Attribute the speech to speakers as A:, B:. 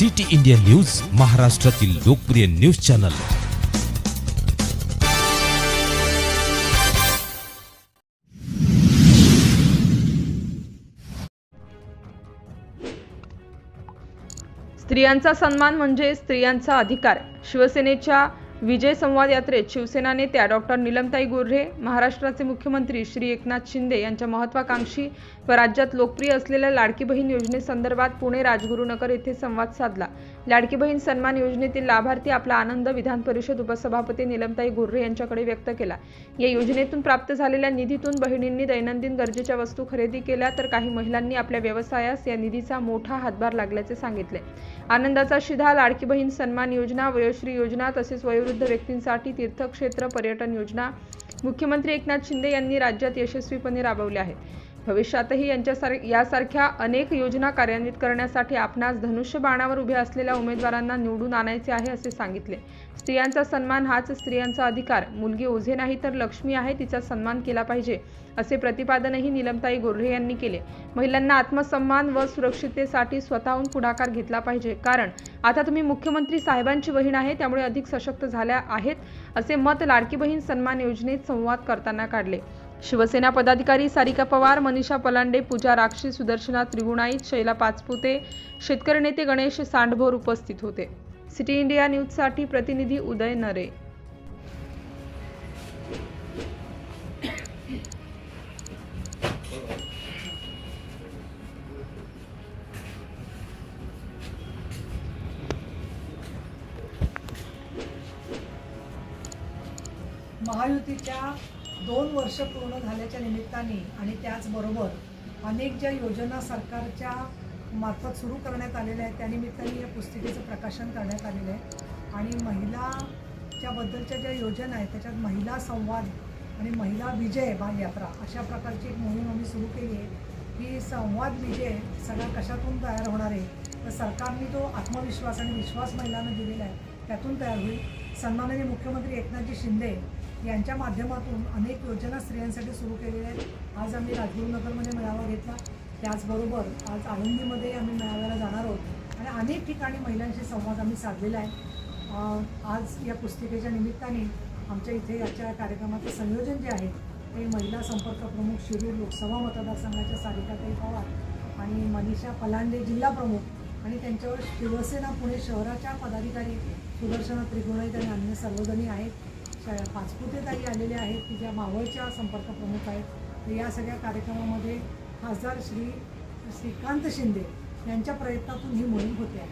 A: City India news महाराष्ट्रातील लोकप्रिय news channel.
B: स्त्रियांचा सन्मान म्हणजे स्त्रियांचा अधिकार. शिवसेनेच्या विजय संवाद यात्रेत शिवसेना नेत्या डॉक्टर निलमताई गोर्हे महाराष्ट्राचे मुख्यमंत्री श्री. एकनाथ शिंदे यांच्या महत्वाकांक्षी व राज्यात लोकप्रिय असलेल्या लाडकी बहीण योजनेसंदर्भात पुणे राजगुरुनगर येथे संवाद साधला. लाडकी बहीण सन्मान योजनेतील लाभार्थी आपला आनंद विधान परिषद उपसभापती निलमताई गोर्हे यांच्याकडे व्यक्त केला. या योजनेतून प्राप्त झालेल्या निधीतून बहिणींनी दैनंदिन गरजेच्या वस्तू खरेदी केल्या तर काही महिलांनी आपल्या व्यवसायास या निधीचा मोठा हातभार लागल्याचे सांगितले. आनंदाचा शिधा लाडकी बहीण सन्मान योजना वयोश्री योजना तसेच वयोवृद्ध व्यक्तींसाठी तीर्थक्षेत्र पर्यटन योजना. मुख्यमंत्री एकनाथ शिंदे यांनी राज्यात यशस्वीपणे राबवल्या आहेत भविष्यातही यांच्यासार यासारख्या अनेक योजना कार्यान्वित करण्यासाठी आपणास धनुष्य बाणावर उभे असलेल्या उमेदवारांना निवडून आणायचे आहे असे सांगितले. स्त्रियांचा सन्मान हाच स्त्रियांचा अधिकार. मुलगी ओझे नाही तर लक्ष्मी आहे तिचा सन्मान केला पाहिजे असे प्रतिपादनही निलमताई गोर्हे यांनी केले. महिलांना आत्मसन्मान व सुरक्षिततेसाठी स्वतःहून पुढाकार घेतला पाहिजे. कारण आता तुम्ही मुख्यमंत्री साहेबांची बहीण आहे त्यामुळे अधिक सशक्त झाल्या आहेत असे मत लाडकी बहीण सन्मान योजनेत संवाद करताना काढले. शिवसेना पदाधिकारी सारिका पवार मनीषा पलांडे पूजा राक्षी सुदर्शना त्रिगुणाईत शैला पाचपुते शेतकरी नेते गणेश सांडभोर उपस्थित होते. सिटी इंडिया न्यूजसाठी प्रतिनिधी उदय नरे.
C: महायुतीच्या दोन वर्ष पूर्ण झाल्याच्या निमित्ताने आणि त्याचबरोबर अनेक ज्या योजना सरकारच्या मार्फत सुरू करण्यात आलेल्या आहेत त्यानिमित्ताने या पुस्तिकेचं प्रकाशन करण्यात आलेलं आहे. आणि महिलाच्याबद्दलच्या ज्या योजना आहेत त्याच्यात महिला संवाद आणि महिला विजय बालयात्रा अशा प्रकारची एक मोहीम आम्ही सुरू केली आहे. की संवाद विजय सगळा कशातून तयार होणार आहे तर सरकारने जो आत्मविश्वास आणि विश्वास महिलांना दिलेला आहे त्यातून तयार होईल. सन्माननीय मुख्यमंत्री एकनाथजी शिंदे यांच्या माध्यमातून अनेक योजना स्त्रियांसाठी सुरू केलेल्या आहेत. आज आम्ही राजगुरुनगरमध्ये मेळावा घेतला. त्याचबरोबर आज आळंदीमध्ये आम्ही मेळाव्याला जाणार आहोत. आणि अनेक ठिकाणी महिलांशी संवाद आम्ही साधलेला आहे. आज या पुस्तिकेच्या निमित्ताने आमच्या इथे याच्या कार्यक्रमाचं संयोजन जे आहे ते महिला संपर्क प्रमुख शिरूर लोकसभा मतदारसंघाच्या सारिकाताई पवार आणि मनीषा पलांडे जिल्हा प्रमुख आणि त्यांच्यावर शिवसेना पुणे शहराच्या पदाधिकारी सुदर्शना त्रिगुणाईत आणि अन्य सर्वजणी आहेत. पाचपुते ताई आलेले आहेत की ज्या मावळच्या संपर्क प्रमुख आहेत. तर या सगळ्या कार्यक्रमामध्ये खासदार श्री श्रीकांत शिंदे यांच्या प्रयत्नातून ही मोहीम होते. आहे